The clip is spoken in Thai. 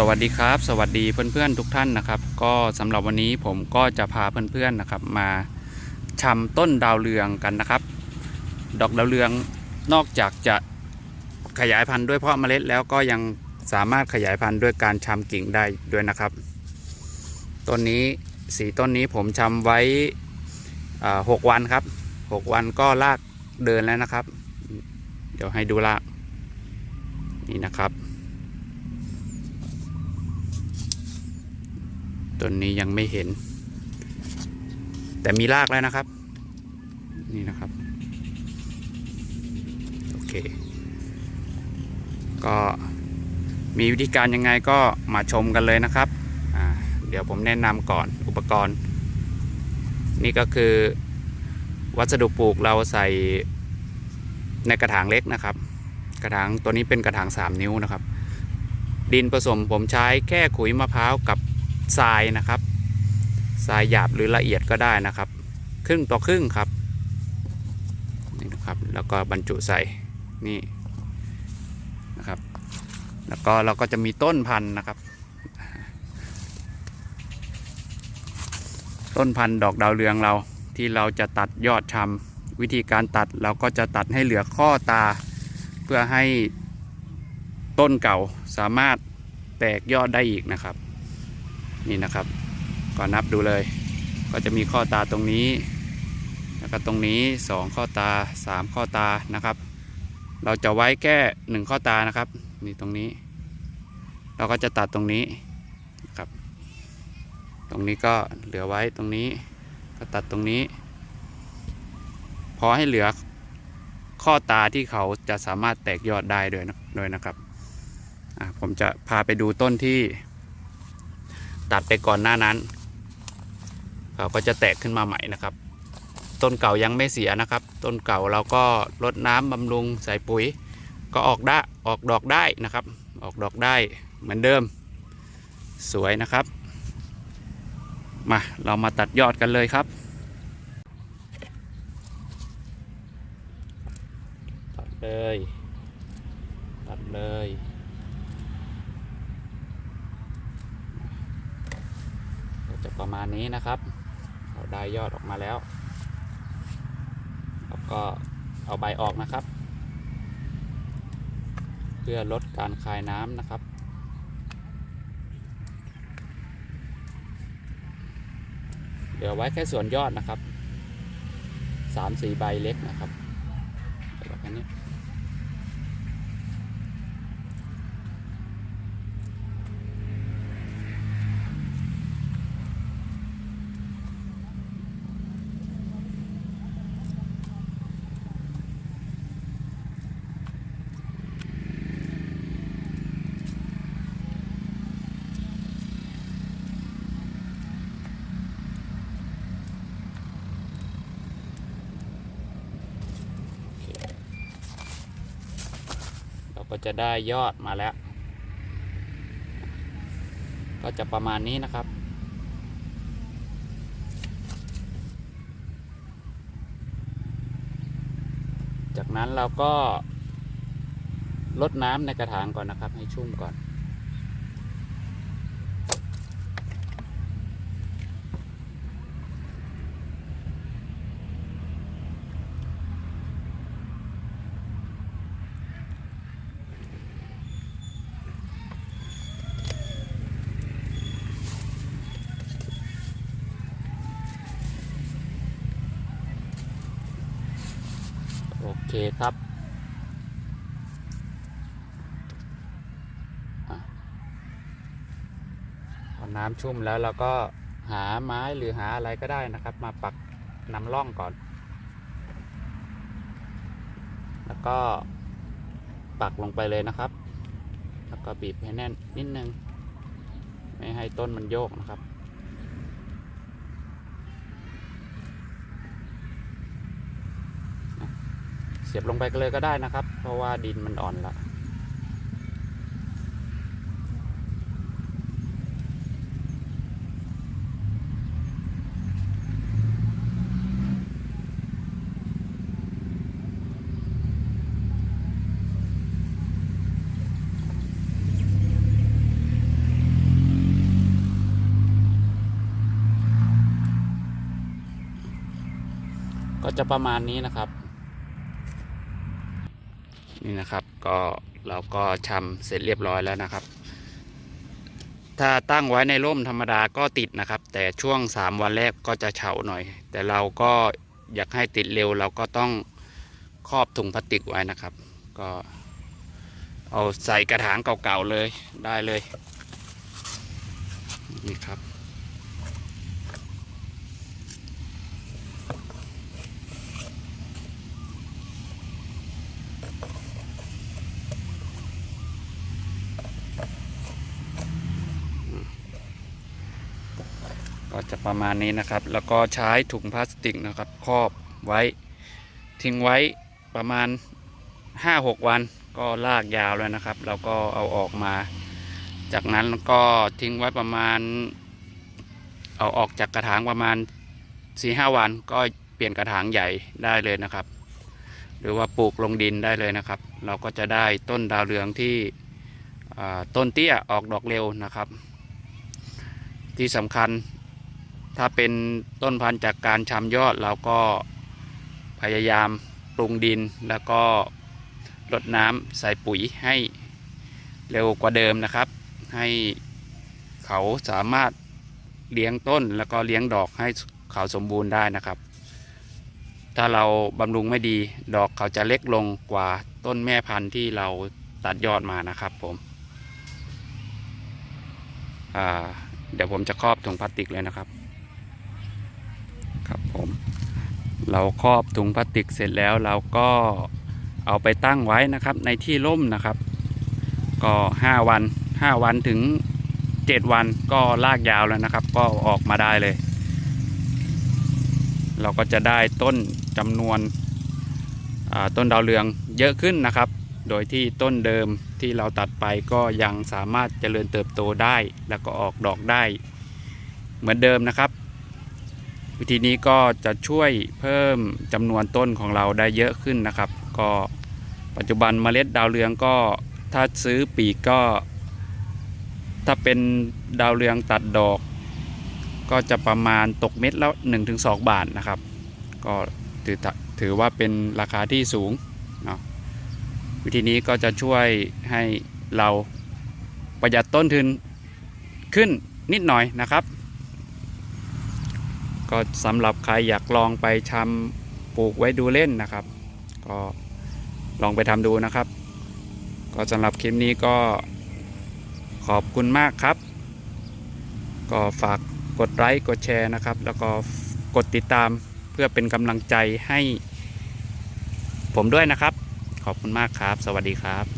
สวัสดีครับ สวัสดีเพื่อนๆทุกท่านนะครับ ก็สำหรับวันนี้ผมก็จะพาเพื่อนๆนะครับ มาชำต้นดาวเรืองกันนะครับ ดอกดาวเรืองนอกจากจะขยายพันธุ์ด้วยเพาะเมล็ดแล้วก็ยังสามารถขยายพันธุ์ด้วยการชำกิ่งได้ด้วยนะครับต้นนี้สีต้นนี้ผมชำไว้หกวันครับหกวันก็ลากเดินแล้วนะครับ เดี๋ยวให้ดูลากนี่นะครับ ต้นนี้ยังไม่เห็น แต่มีรากแล้วนะครับ นี่นะครับ โอเค ก็มีวิธีการยังไงก็มาชมกันเลยนะครับเดี๋ยวผมแนะนำก่อนอุปกรณ์ นี่ก็คือวัสดุปลูกเราใส่ในกระถางเล็กนะครับ กระถางตัวนี้เป็นกระถาง 3 นิ้วนะครับ ดินผสมผมใช้แค่ขุยมะพร้าวกับ ทรายนะครับทรายหยาบหรือละเอียดก็ได้นะครับ ครึ่งต่อครึ่งครับนี่นะครับแล้วก็บรรจุใส่นี่นะครับ แล้วก็เราก็จะมีต้นพันธุ์นะครับ ต้นพันธุ์ดอกดาวเรืองเราที่เราจะตัดยอดชำวิธีการตัดเราก็จะตัดให้เหลือข้อตา เพื่อให้ต้นเก่าสามารถแตกยอดได้อีกนะครับ นี่นะครับ ก็นับดูเลย ก็จะมีข้อตาตรงนี้แล้วก็ตรงนี้สองข้อตาสามข้อตานะครับ เราจะไว้แค่หนึ่งข้อตานะครับ นี่ตรงนี้ เราก็จะตัดตรงนี้นะครับ ตรงนี้ก็เหลือไว้ตรงนี้ ก็ตัดตรงนี้ พอให้เหลือข้อตาที่เขาจะสามารถแตกยอดได้ด้วยนะด้วยนะครับผมจะพาไปดูต้นที่ ตัดไปก่อนหน้านั้นเขาก็จะแตกขึ้นมาใหม่นะครับ ต้นเก่ายังไม่เสียนะครับ ต้นเก่าเราก็รดน้ำบำรุงใส่ปุ๋ย ก็ออกได้ออกดอกได้นะครับ ออกดอกได้เหมือนเดิม สวยนะครับ มาเรามาตัดยอดกันเลยครับตัดเลยตัดเลย ก็จะ ประมาณนี้นะครับเราได้ยอดออกมาแล้วแล้วก็เอาใบออกนะครับ เพื่อลดการคายน้ำนะครับเดี๋ยวไว้แค่ส่วนยอดนะครับสามสี่ใบเล็กนะครับแบบนี้ เรา ก็จะได้ยอดมาแล้ว ก็จะประมาณนี้นะครับ จากนั้นเราก็ลดน้ำในกระถางก่อนนะครับ ให้ชุ่มก่อน โอเคครับพอน้ำชุ่มแล้วเราก็หาไม้หรือหาอะไรก็ได้นะครับ มาปักนำร่องก่อน แล้วก็ปักลงไปเลยนะครับ แล้วก็บีบให้แน่นนิดนึง ไม่ให้ต้นมันโยกนะครับ สียบลงไปกันเลยก็ได้นะครับ เพราะว่าดินมันอ่อนละก็จะประมาณนี้นะครับ นี่นะครับก็เราก็ชำเสร็จเรียบร้อยแล้วนะครับ ถ้าตั้งไว้ในร่มธรรมดาก็ติดนะครับ แต่ช่วง 3 วันแรกก็จะเฉาหน่อย แต่เราก็อยากให้ติดเร็วเราก็ต้องครอบถุงพลาสติกไว้นะครับ ก็เอาใส่กระถางเก่าๆเลยได้เลยนี่ครับ ก็จะประมาณนี้นะครับ แล้วก็ใช้ถุงพลาสติกนะครับครอบไว้ทิ้งไว้ประมาณ 5-6 วันก็ลากยาวแล้วนะครับ แล้วก็เอาออกมา จากนั้นก็ทิ้งไว้ประมาณ เอาออกจากกระถางประมาณ 4-5 วันก็เปลี่ยนกระถางใหญ่ได้เลยนะครับ หรือว่าปลูกลงดินได้เลยนะครับ เราก็จะได้ต้นดาวเรืองที่ต้นเตี้ยออกดอกเร็วนะครับ ที่สำคัญ ถ้าเป็นต้นพันธุ์จากการชำยอดเราก็พยายามปรุงดินแล้วก็รดน้ำใส่ปุ๋ยให้เร็วกว่าเดิมนะครับ ให้เขาสามารถเลี้ยงต้นแล้วก็เลี้ยงดอกให้เขาสมบูรณ์ได้นะครับ ถ้าเราบำรุงไม่ดีดอกเขาจะเล็กลงกว่าต้นแม่พันธุ์ที่เราตัดยอดมานะครับผมเดี๋ยวผมจะครอบถุงพลาสติกเลยนะครับ ครับผมเราครอบถุงพลาสติกเสร็จแล้วเราก็เอาไปตั้งไว้นะครับในที่ร่มนะครับ ก็ 5 วัน 5 วันถึง 7 วันก็ลากยาวแล้วนะครับ ก็ออกมาได้เลย เราก็จะได้ต้นจำนวนต้นดาวเรืองเยอะขึ้นนะครับ โดยที่ต้นเดิมที่เราตัดไปก็ยังสามารถเจริญเติบโตได้ แล้วก็ออกดอกได้ เหมือนเดิมนะครับ วิธีนี้ก็จะช่วยเพิ่มจำนวนต้นของเราได้เยอะขึ้นนะครับ ก็ปัจจุบันเมล็ดดาวเรืองก็ถ้าซื้อปีกก็ ถ้าเป็นดาวเรืองตัดดอก ก็จะประมาณตกเม็ดและ1-2 บาทนะครับ ก็ถือถือว่าเป็นราคาที่สูงเนาะวิธีนี้ก็จะช่วยให้เราประหยัดต้นทุนขึ้นนิดหน่อยนะครับ ก็สำหรับใครอยากลองไปทำปลูกไว้ดูเล่นนะครับ ก็ลองไปทำดูนะครับ ก็สำหรับคลิปนี้ก็ขอบคุณมากครับ ก็ฝากกดไลค์กดแชร์นะครับ แล้วก็กดติดตามเพื่อเป็นกำลังใจให้ผมด้วยนะครับ ขอบคุณมากครับ สวัสดีครับ